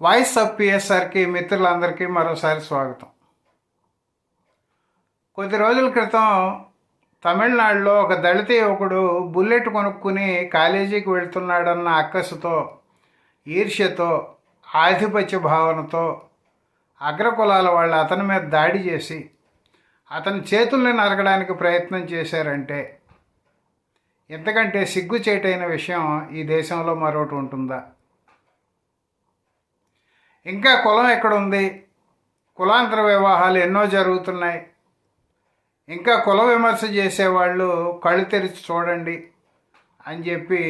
Voice of పిఎస్ఆర్కి మిత్రులందరికీ మరోసారి స్వాగతం. కొద్ది రోజుల క్రితం తమిళనాడులో ఒక దళిత యువకుడు బుల్లెట్ కొనుక్కుని కాలేజీకి వెళ్తున్నాడన్న అక్కసుతో ఈర్ష్యతో ఆధిపత్య భావనతో అగ్రకులాల వాళ్ళు అతని మీద దాడి చేసి అతని చేతుల్ని నరకడానికి ప్రయత్నం చేశారంటే ఎంతకంటే సిగ్గుచేటైన విషయం ఈ దేశంలో మరొకటి ఉంటుందా? ఇంకా కులం ఎక్కడుంది? కులాంతర వివాహాలు ఎన్నో జరుగుతున్నాయి. ఇంకా కుల విమర్శ చేసేవాళ్ళు కళ్ళు తెరిచి చూడండి అని చెప్పి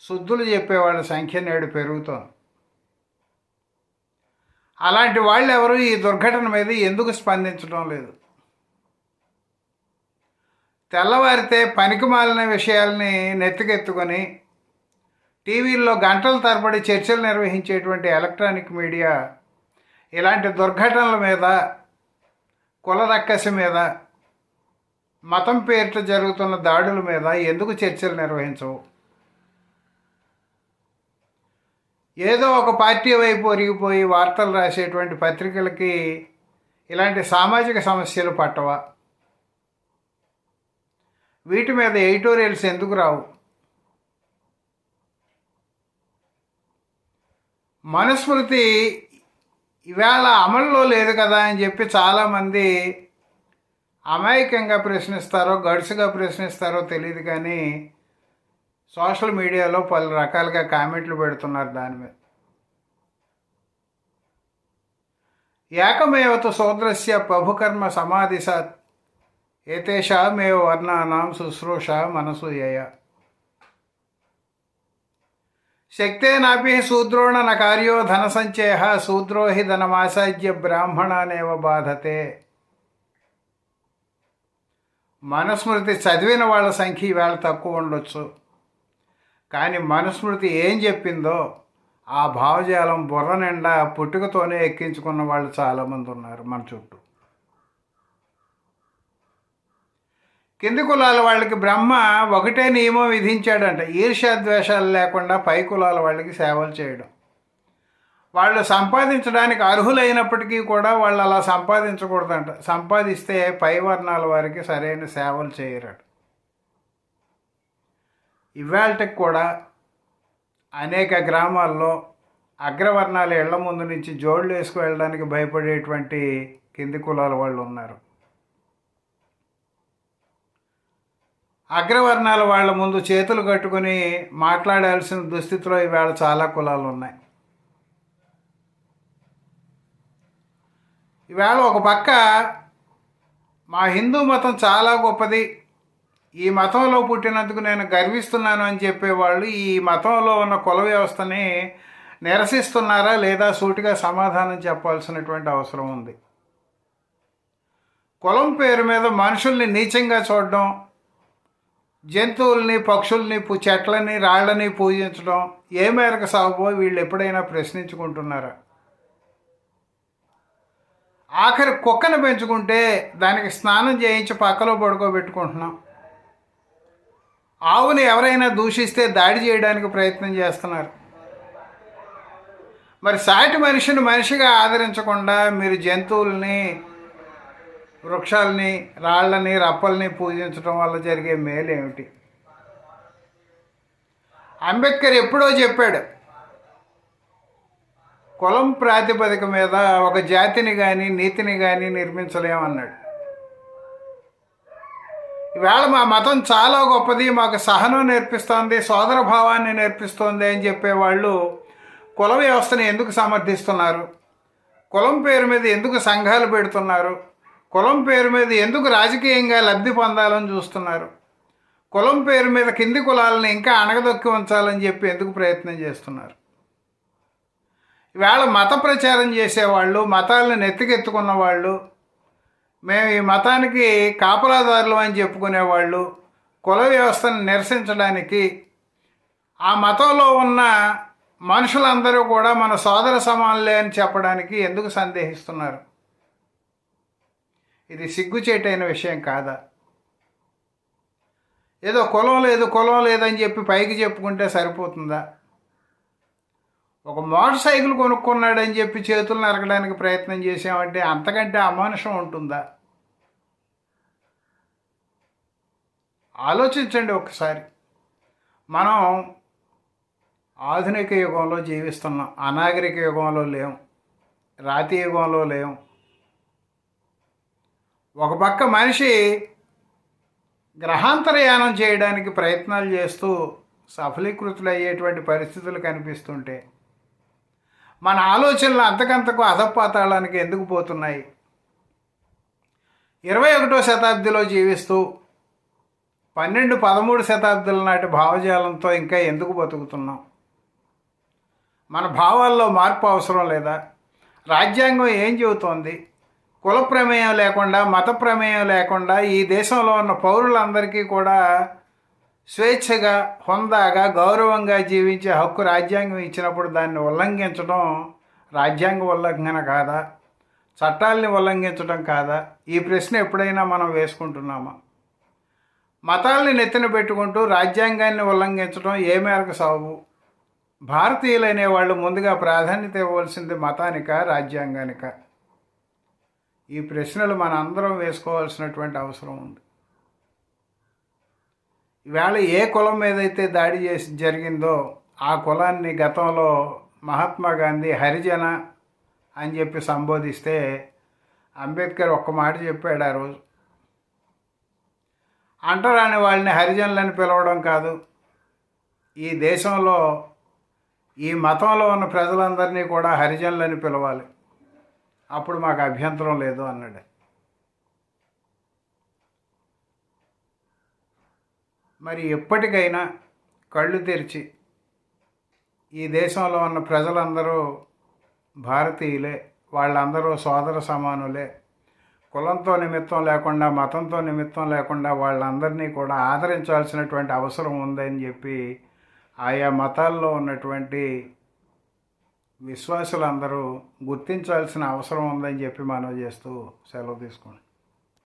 శుద్ధులు చెప్పేవాళ్ళ సంఖ్య నేడు పెరుగుతోంది. అలాంటి వాళ్ళు ఎవరు ఈ దుర్ఘటన మీద ఎందుకు స్పందించడం లేదు? తెల్లవారితే పనికి మాలిన విషయాల్ని నెత్తికెత్తుకొని టీవీల్లో గంటల తరబడి చర్చలు నిర్వహించేటువంటి ఎలక్ట్రానిక్ మీడియా ఇలాంటి దుర్ఘటనల మీద కుల రక్కస మీద మతం పేరిట జరుగుతున్న దాడుల మీద ఎందుకు చర్చలు నిర్వహించవు? ఏదో ఒక పార్టీ వైపు ఒరిగిపోయి వార్తలు రాసేటువంటి పత్రికలకి ఇలాంటి సామాజిక సమస్యలు పట్టవా? వీటి మీద ఎడిటోరియల్స్ ఎందుకు రావు? మనుస్మృతి ఇవాళ అమల్లో లేదు కదా అని చెప్పి చాలామంది అమాయకంగా ప్రశ్నిస్తారో గడుసుగా ప్రశ్నిస్తారో తెలియదు కానీ సోషల్ మీడియాలో పలు రకాలుగా కామెంట్లు పెడుతున్నారు దాని మీద. ఏకమేవత సోదరస్య ప్రభుకర్మ సమాధిసాత్ ఏతేషామేవ వర్ణానాం శుశ్రూష మనసు యయ. శక్తేనాపి శూద్రోణ న కార్యో ధన సంచయ శూద్రో హి ధనమాసాద్య బ్రాహ్మణానేవ బాధతే. మనుస్మృతి చదివిన వాళ్ళ సంఖ్య ఈవేళ తక్కువ ఉండొచ్చు. కానీ మనుస్మృతి ఏం చెప్పిందో ఆ భావజాలం బుర్ర నిండా పుట్టుకతోనే ఎక్కించుకున్న వాళ్ళు చాలామంది ఉన్నారు మన చుట్టూ. కింది కులాల వాళ్ళకి బ్రహ్మ ఒకటే నియమం విధించాడంట. ఈర్ష్యాద్వేషాలు లేకుండా పై కులాల వాళ్ళకి సేవలు చేయడం. వాళ్ళు సంపాదించడానికి అర్హులైనప్పటికీ కూడా వాళ్ళు అలా సంపాదించకూడదంట. సంపాదిస్తే పై వర్ణాల వారికి సరైన సేవలు చేయరట ఇవాళకి కూడా అనేక గ్రామాల్లో అగ్రవర్ణాల ఇళ్ళ ముందు నుంచి జోళ్ళు వేసుకు వెళ్ళడానికి భయపడేటువంటి కింది కులాల వాళ్ళు ఉన్నారు. అగ్రవర్ణాల వాళ్ళ ముందు చేతులు కట్టుకుని మాట్లాడాల్సిన దుస్థితిలో ఈవేళ చాలా కులాలు ఉన్నాయి ఈవేళ ఒక పక్క మా హిందూ మతం చాలా గొప్పది. ఈ మతంలో పుట్టినందుకు నేను గర్విస్తున్నాను అని చెప్పేవాళ్ళు ఈ మతంలో ఉన్న కుల వ్యవస్థని నిరసిస్తున్నారా లేదా సూటిగా సమాధానం చెప్పాల్సినటువంటి అవసరం ఉంది. కులం పేరు మీద మనుషుల్ని నీచంగా చూడడం జంతువుల్ని పక్షుల్ని చెట్లని రాళ్ళని పూజించడం ఏ మేరకు సాగుబో వీళ్ళు ఎప్పుడైనా ప్రశ్నించుకుంటున్నారా? ఆఖరి కుక్కను పెంచుకుంటే దానికి స్నానం చేయించి పక్కలో పడుకోబెట్టుకుంటున్నాం. ఆవుని ఎవరైనా దూషిస్తే దాడి చేయడానికి ప్రయత్నం చేస్తున్నారు. మరి సాటి మనిషిని మనిషిగా ఆదరించకుండా మీరు జంతువుల్ని వృక్షాలని రాళ్ళని రప్పల్ని పూజించడం వల్ల జరిగే మేలు ఏమిటి అంబేద్కర్ ఎప్పుడో చెప్పాడు కులం ప్రాతిపదిక మీద ఒక జాతిని కానీ నీతిని కానీ నిర్మించలేమన్నాడు. ఈవేళ మా మతం చాలా గొప్పది మాకు సహనం నేర్పిస్తోంది సోదర భావాన్ని నేర్పిస్తోంది అని చెప్పేవాళ్ళు కుల వ్యవస్థను ఎందుకు సమర్థిస్తున్నారు? కులం పేరు మీద ఎందుకు సంఘాలు పెడుతున్నారు? కులం పేరు మీద ఎందుకు రాజకీయంగా లబ్ధి పొందాలని చూస్తున్నారు? కులం పేరు మీద కింది కులాలను ఇంకా అణగదొక్కి ఉంచాలని చెప్పి ఎందుకు ప్రయత్నం చేస్తున్నారు? ఇవాళ మత ప్రచారం చేసేవాళ్ళు మతాలను నెత్తికెత్తుకున్న వాళ్ళు మేము ఈ మతానికి కాపలాదారులు అని చెప్పుకునేవాళ్ళు కుల వ్యవస్థను నిరసించడానికి ఆ మతంలో ఉన్న మనుషులందరూ కూడా మన సోదర సమానులే అని చెప్పడానికి ఎందుకు సందేహిస్తున్నారు? ఇది సిగ్గుచేటైన విషయం కాదా? ఏదో కులం లేదు కులం లేదని చెప్పి పైకి చెప్పుకుంటే సరిపోతుందా? ఒక మోటార్ సైకిల్ కొనుక్కున్నాడని చెప్పి చేతులు నరకడానికి ప్రయత్నం చేసామంటే అంతకంటే అమానుషం ఉంటుందా? ఆలోచించండి ఒకసారి. మనం ఆధునిక యుగంలో జీవిస్తున్నాం అనాగరిక యుగంలో లేం రాతి యుగంలో లేం ఒక పక్క మనిషి గ్రహాంతరయానం చేయడానికి ప్రయత్నాలు చేస్తూ సఫలీకృతులు అయ్యేటువంటి పరిస్థితులు కనిపిస్తుంటే మన ఆలోచనలు అంతకంతకు అధపాతాళానికి ఎందుకు పోతున్నాయి? ఇరవై ఒకటో శతాబ్దిలో జీవిస్తూ పన్నెండు పదమూడు శతాబ్దుల నాటి భావజాలంతో ఇంకా ఎందుకు బతుకుతున్నాం? మన భావాల్లో మార్పు అవసరం లేదా? రాజ్యాంగం ఏం చెబుతోంది? కుల ప్రమేయం లేకుండా మత ప్రమేయం లేకుండా ఈ దేశంలో ఉన్న పౌరులందరికీ కూడా స్వేచ్ఛగా హుందాగా గౌరవంగా జీవించే హక్కు రాజ్యాంగం ఇచ్చినప్పుడు దాన్ని ఉల్లంఘించడం రాజ్యాంగ ఉల్లంఘన కాదా? చట్టాలని ఉల్లంఘించడం కాదా? ఈ ప్రశ్న ఎప్పుడైనా మనం వేసుకుంటున్నామా? మతాల్ని నెత్తిన పెట్టుకుంటూ రాజ్యాంగాన్ని ఉల్లంఘించడం ఏ మేరకు సాగు భారతీయులైన వాళ్ళు ముందుగా ప్రాధాన్యత ఇవ్వవలసింది మతానిక రాజ్యాంగానిక? ఈ ప్రశ్నలు మన అందరం వేసుకోవాల్సినటువంటి అవసరం ఉంది. ఈవేళ ఏ కులం మీదైతే దాడి చేసి జరిగిందో ఆ కులాన్ని గతంలో మహాత్మా గాంధీ హరిజన అని చెప్పి సంబోధిస్తే అంబేద్కర్ ఒక్క మాట చెప్పాడు ఆ రోజు. అంటరాని వాళ్ళని హరిజనులని పిలవడం కాదు. ఈ దేశంలో ఈ మతంలో ఉన్న ప్రజలందరినీ కూడా హరిజనులని పిలవాలి. అప్పుడు మాకు అభ్యంతరం లేదు అన్నాడు. మరి ఎప్పటికైనా కళ్ళు తెరిచి ఈ దేశంలో ఉన్న ప్రజలందరూ భారతీయులే వాళ్ళందరూ సోదర సమానులే. కులంతో నిమిత్తం లేకుండా మతంతో నిమిత్తం లేకుండా వాళ్ళందరినీ కూడా ఆదరించాల్సినటువంటి అవసరం ఉందని చెప్పి ఆయా మతాల్లో ఉన్నటువంటి విశ్వాసులందరూ గుర్తించాల్సిన అవసరం ఉందని చెప్పి మనం చేస్తూ సెలవు తీసుకోండి.